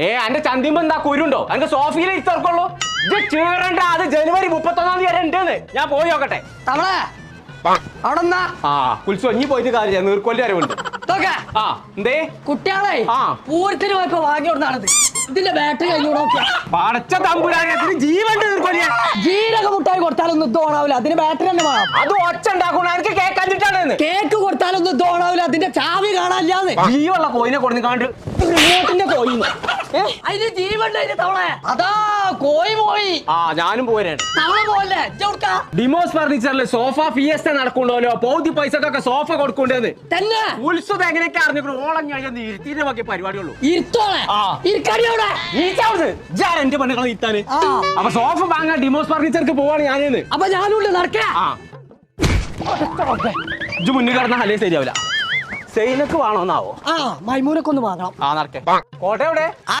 ഏ അന്റെ ചന്തിമ്പോ എന്താ കുരുണ്ടോ? അനക്ക് സോഫിയിൽ ഇത്തർക്കുള്ളൂ ഇത് ചീറണ്ട അത് ജനുവരി മുപ്പത്തൊന്നാം തീയതി വരെ ഉണ്ടെന്ന്. ഞാൻ പോയി നോക്കട്ടെ. തവളെ അവിടെ ആ പോയിട്ട് കാര്യം നീർക്കൊല്ലി വരവുണ്ട് ഇതൊക്കെ? ആ എന്തേ? കുട്ടികളെ ആ. പൂരത്തിന് പോയപ്പോ വാങ്ങി കൊടുത്താണത് ഇതിന്റെ ബാറ്ററി കഴിഞ്ഞു പടച്ച തമ്പുരാനത്തിന് ജീരക മുട്ടായി കൊടുത്താലൊന്നും അതിന് ബാറ്ററി തന്നെ വേണം. അത് ഒച്ച ഉണ്ടാക്കണ എനിക്ക് കേൾക്കാഞ്ഞിട്ടാണ് കേക്ക് കൊടുത്താലൊന്നും അതിന്റെ ചാവി കാണാനില്ലാന്ന്. ജീവുള്ള കോയിനെ കൊടുക്കാണ്ട് കാണ്ട്. റിമോട്ടിന്റെ കോയി അതിന് ജീവണ്ട് അതിന്റെ തവളെ. അതാ കോയി പോയി. ആ ഞാനും പോരാണ് തവള പോലെ കൊടുക്കാ ഡിമോസ് ഫർണിച്ചറിൽ സോഫ ഫിയസ്റ്റ നടക്കണ്ടല്ലോ പൗതി പൈസക്കൊക്കെ സോഫ കൊടുക്കണ്ടെന്ന് തന്നെ? ഉത്സവം എങ്ങനെയൊക്കെ അറിഞ്ഞു ഓളം ഞാൻ ഇരുത്തിന്റെ ബാക്കി പരിപാടിയുള്ളൂ. ഇരുത്തോളെ. ഇരിക്കടിയോടെ ഞാൻ എന്റെ പെണ്ണുങ്ങളെ ഇരുത്താന് ആ. അപ്പൊ സോഫ വാങ്ങാൻ ഡിമോസ് ഫർണിച്ചർക്ക് പോവാണ് ഞാനേന്ന്. അപ്പൊ ഞാനുണ്ട് നടക്കേ. മുന്നിൽ കിടന്ന ഹലേ ശരിയാവില്ല. സെയിനക്ക് വേണോന്നാവോ? ആ മൈമൂനൊക്കെ ഒന്ന് വാങ്ങണം. ആ നടക്കേ. കോട്ടയം എവിടെ?